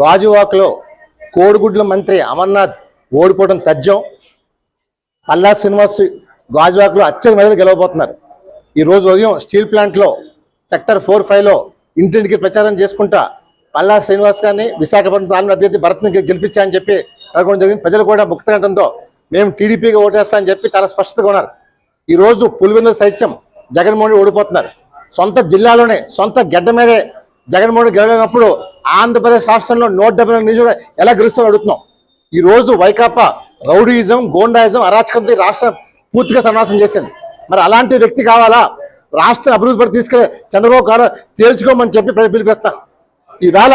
గాజువాకలో కోడిగుడ్ల మంత్రి అమర్నాథ్ ఓడిపోవడం తథ్యం. పల్లా శ్రీనివాస్ గాజువాకలో అత్యధిక మీద గెలవబోతున్నారు. ఈరోజు ఉదయం స్టీల్ ప్లాంట్లో సెక్టర్ ఫోర్ ఫైవ్లో ఇంటింటికి ప్రచారం చేసుకుంటా పల్లా శ్రీనివాస్ గారిని విశాఖపట్నం ప్రాంత అభ్యర్థి భరత్ని గె- చెప్పి అనుకోవడం జరిగింది. ప్రజలు కూడా ముక్తనటంతో మేము టీడీపీగా ఓటేస్తామని చెప్పి చాలా స్పష్టతగా ఉన్నారు. ఈరోజు రోజు పులివెందుల సైత్యం జగన్మోహన్ ఓడిపోతున్నారు. సొంత జిల్లాలోనే సొంత గడ్డ మీదే జగన్మోహన్ రెడ్డి గెలవలేనప్పుడు ఆంధ్రప్రదేశ్ రాష్ట్రంలో నూట డెబ్బై రెండు నియోజకవర్గాలు ఎలా గెలుస్తారో అడుగుతున్నాం. ఈ రోజు వైకాపా రౌడీయిజం గోండాయిజం అరాచకంతో రాష్ట్రం పూర్తిగా సన్నాసం చేసింది. మరి అలాంటి వ్యక్తి కావాలా? రాష్ట్ర అభివృద్ధి పడి తీసుకెళ్ళి చంద్రబాబు గారు తేల్చుకోమని చెప్పి పిలిపిస్తాను ఈవేళ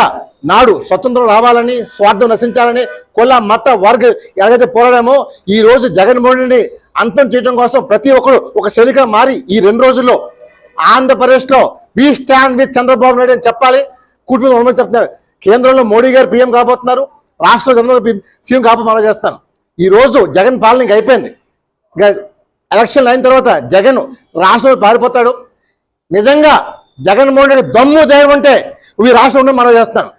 నాడు స్వతంత్రం రావాలని స్వార్థం నశించాలని కుల మత వర్గ ఎలాగైతే పోరాడామో ఈ రోజు అంతం చేయడం కోసం ప్రతి ఒక్కరు ఒక సైనిక మారి ఈ రెండు రోజుల్లో ఆంధ్రప్రదేశ్లో be stand with Chandrababu Naidu అని చెప్పాలి? కుటుంబం ఉండమని చెప్తున్నారు. కేంద్రంలో మోడీ గారు పీఎం కాబోతున్నారు. రాష్ట్రంలో చంద్రబాబు సీఎం కాబోమని చేస్తాను ఈ రోజు జగన్ పాలన ఇంక అయిపోయింది. ఎలక్షన్ అయిన తర్వాత జగన్ రాష్ట్రంలో పారిపోతాడు. నిజంగా జగన్మోహన్ రెడ్డి దమ్ము ధైర్యం ఉంటే నువ్వు ఈ రాష్ట్రం ఉండి మనం చేస్తాను.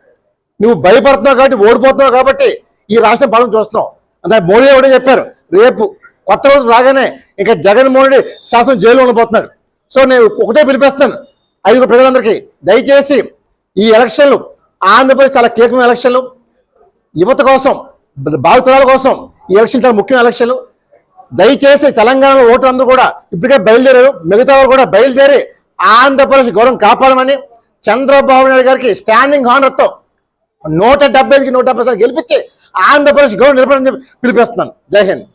నువ్వు భయపడుతున్నావు కాబట్టి ఓడిపోతున్నావు కాబట్టి ఈ రాష్ట్రం పాలన చూస్తున్నావు. అంతే మోడీ ఒకటే చెప్పారు. రేపు కొత్త రోజు రాగానే ఇంకా జగన్మోహన్ రెడ్డి శాసనం జైలు ఉండిపోతున్నాడు సో నేను ఒకటే పిలిపేస్తాను. ఐదు ప్రజలందరికీ దయచేసి ఈ ఎలక్షన్లు ఆంధ్రప్రదేశ్ చాలా కీలకమైన ఎలక్షన్లు. యువత కోసం భావితరాల కోసం ఈ ఎలక్షన్ చాలా ముఖ్యమైన ఎలక్షన్లు. దయచేసి తెలంగాణలో ఓటు కూడా ఇప్పటికే బయలుదేరారు. మిగతా వారు కూడా బయలుదేరి ఆంధ్రప్రదేశ్ గౌరవం కాపాడమని చంద్రబాబు నాయుడు గారికి స్టాండింగ్ హానర్తో నూట డెబ్బైకి నూట డెబ్బై సార్లు గెలిపించి ఆంధ్రప్రదేశ్ గౌరవం నిలబడని చెప్పి పిలిపిస్తున్నాను. జై హింద్.